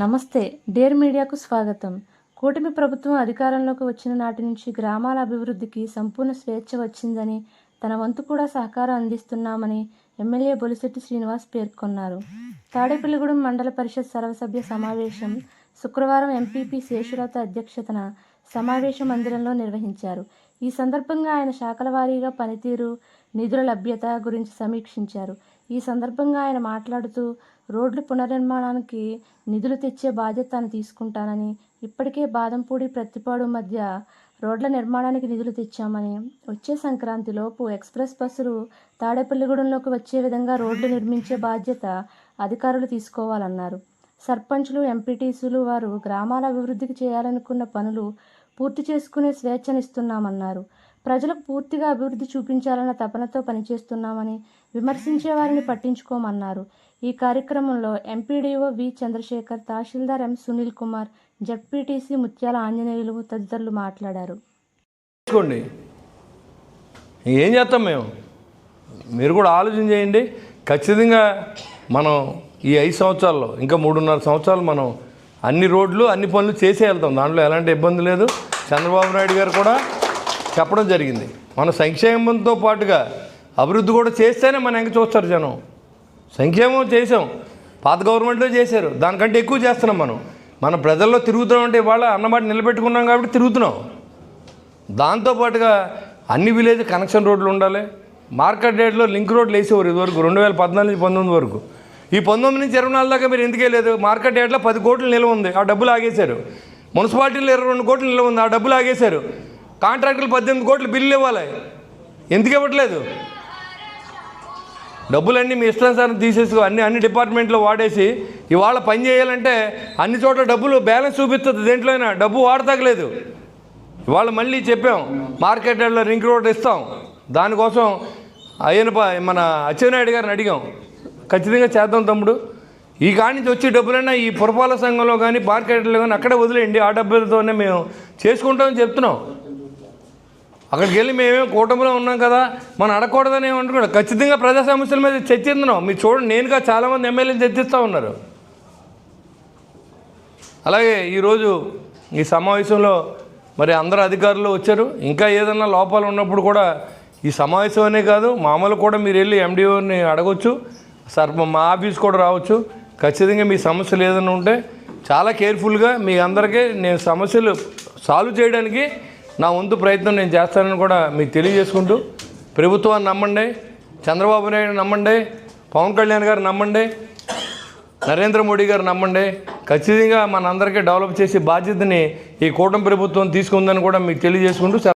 నమస్తే డేర్ మీడియాకు స్వాగతం. కూటమి ప్రభుత్వం అధికారంలోకి వచ్చిన నాటి నుంచి గ్రామాల అభివృద్ధికి సంపూర్ణ స్వేచ్ఛ వచ్చిందని తన వంతు కూడా సహకారం అందిస్తున్నామని ఎమ్మెల్యే బొలిశెట్టి శ్రీనివాస్ పేర్కొన్నారు. తాడేపల్లిగూడెం మండల పరిషత్ సర్వసభ్య సమావేశం శుక్రవారం ఎంపీపీ శేషులత అధ్యక్షతన సమావేశ మందిరంలో నిర్వహించారు. ఈ సందర్భంగా ఆయన శాఖల వారీగా పనితీరు నిధుల లభ్యత గురించి సమీక్షించారు. ఈ సందర్భంగా ఆయన మాట్లాడుతూ రోడ్లు పునర్నిర్మాణానికి నిధులు తెచ్చే బాధ్యత తాను తీసుకుంటానని ఇప్పటికే బాదంపూడి ప్రత్తిపాడు మధ్య రోడ్ల నిర్మాణానికి నిధులు తెచ్చామని. వచ్చే సంక్రాంతిలోపు ఎక్స్ప్రెస్ బస్సులు తాడేపల్లిగూడెంలోకి వచ్చే విధంగా రోడ్లు నిర్మించే బాధ్యత అధికారులు తీసుకోవాలన్నారు. సర్పంచులు ఎంపీటీసీలు వారు గ్రామాల అభివృద్ధికి చేయాలనుకున్న పనులు పూర్తి చేసుకునే స్వేచ్ఛనిస్తున్నామన్నారు. ప్రజలకు పూర్తిగా అభివృద్ధి చూపించాలన్న తపనతో పనిచేస్తున్నామని విమర్శించే వారిని పట్టించుకోమన్నారు. ఈ కార్యక్రమంలో ఎంపీడీఓ వి చంద్రశేఖర్ తహసీల్దార్ ఎం సునీల్ కుమార్ జడ్పీటీసీ ముత్యాల ఆంజనేయులు తదితరులు మాట్లాడారు. ఏం చేస్తాం మేము? మీరు కూడా ఆలోచన చేయండి. ఖచ్చితంగా మనం ఈ ఐదు సంవత్సరాల్లో ఇంకా మూడున్నర సంవత్సరాలు మనం అన్ని రోడ్లు అన్ని పనులు చేసే వెళ్తాం. దాంట్లో ఎలాంటి ఇబ్బంది లేదు. చంద్రబాబు నాయుడు గారు కూడా చెప్పడం జరిగింది. మన సంక్షేమంతో పాటుగా అభివృద్ధి కూడా చేస్తేనే మన ఎంక చూస్తారు జనం. సంక్షేమం చేసాం పాత గవర్నమెంట్లో చేశారు. దానికంటే ఎక్కువ చేస్తున్నాం మనం. మన ప్రజల్లో తిరుగుతున్నాం అంటే ఇవాళ అన్నమాట నిలబెట్టుకున్నాం కాబట్టి తిరుగుతున్నాం. దాంతోపాటుగా అన్ని విలేజ్ కనెక్షన్ రోడ్లు ఉండాలి. మార్కెట్ రేట్లో లింక్ రోడ్లు వేసేవారు ఇదివరకు రెండు వేల పద్నాలుగు నుంచి పంతొమ్మిది వరకు. ఈ పంతొమ్మిది నుంచి ఇరవై నాలుగు దాకా మీరు ఎందుకే లేదు? మార్కెట్ రేట్లో పది కోట్లు నిల్వ ఉంది. ఆ డబ్బులు ఆగేశారు. మున్సిపాలిటీలో ఇరవై రెండు కోట్లు నిల్వ ఉంది. ఆ డబ్బులు ఆగేశారు. కాంట్రాక్టులు పద్దెనిమిది కోట్లు బిల్లు ఇవ్వాలి. ఎందుకు ఇవ్వట్లేదు? డబ్బులన్నీ మీ ఇష్టానుసారం తీసేసి అన్ని అన్ని డిపార్ట్మెంట్లో వాడేసి ఇవాళ పని చేయాలంటే అన్ని చోట్ల డబ్బులు బ్యాలెన్స్ చూపిస్తుంది దేంట్లోనైనా. డబ్బు వాడతగలేదు ఇవాళ మళ్ళీ చెప్పాం మార్కెట్లో రింక్ రింగ్ రోడ్ ఇస్తాం. దానికోసం అయ్యన మన అచ్చెన్నాయుడు గారిని అడిగాం. ఖచ్చితంగా చేద్దాం తమ్ముడు. ఈ కాడి నుంచి వచ్చే డబ్బులైనా ఈ పురపాలక సంఘంలో కానీ మార్కెట్లో కానీ అక్కడే వదిలేయండి. ఆ డబ్బులతోనే మేము చేసుకుంటామని చెప్తున్నాం. అక్కడికి వెళ్ళి మేమేం కూటమిలో ఉన్నాం కదా మనం అడగకూడదని ఏమంటున్నాడు ఖచ్చితంగా ప్రజా సమస్యల మీద చర్చిస్తున్నాం. మీరు చూడండి నేనుగా చాలామంది ఎమ్మెల్యేలు చర్చిస్తూ ఉన్నారు. అలాగే ఈరోజు ఈ సమావేశంలో మరి అందరు అధికారులు వచ్చారు. ఇంకా ఏదన్నా లోపాలు ఉన్నప్పుడు కూడా ఈ సమావేశం అనే కాదు మామూలు కూడా మీరు వెళ్ళి ఎండిఓని అడగొచ్చు. సార్ మా ఆఫీస్ కూడా రావచ్చు. ఖచ్చితంగా మీ సమస్యలు ఏదైనా ఉంటే చాలా కేర్ఫుల్గా మీ అందరికీ నేను సమస్యలు సాల్వ్ చేయడానికి నా వంతు ప్రయత్నం నేను చేస్తానని కూడా మీకు తెలియజేసుకుంటూ ప్రభుత్వాన్ని నమ్మండి చంద్రబాబు నాయుడు నమ్మండి పవన్ కళ్యాణ్ గారు నమ్మండి నరేంద్ర మోడీ గారు నమ్మండి ఖచ్చితంగా మనందరికీ డెవలప్ చేసే బాధ్యతని ఈ కూటమి ప్రభుత్వం తీసుకుందని కూడా మీకు తెలియజేసుకుంటూ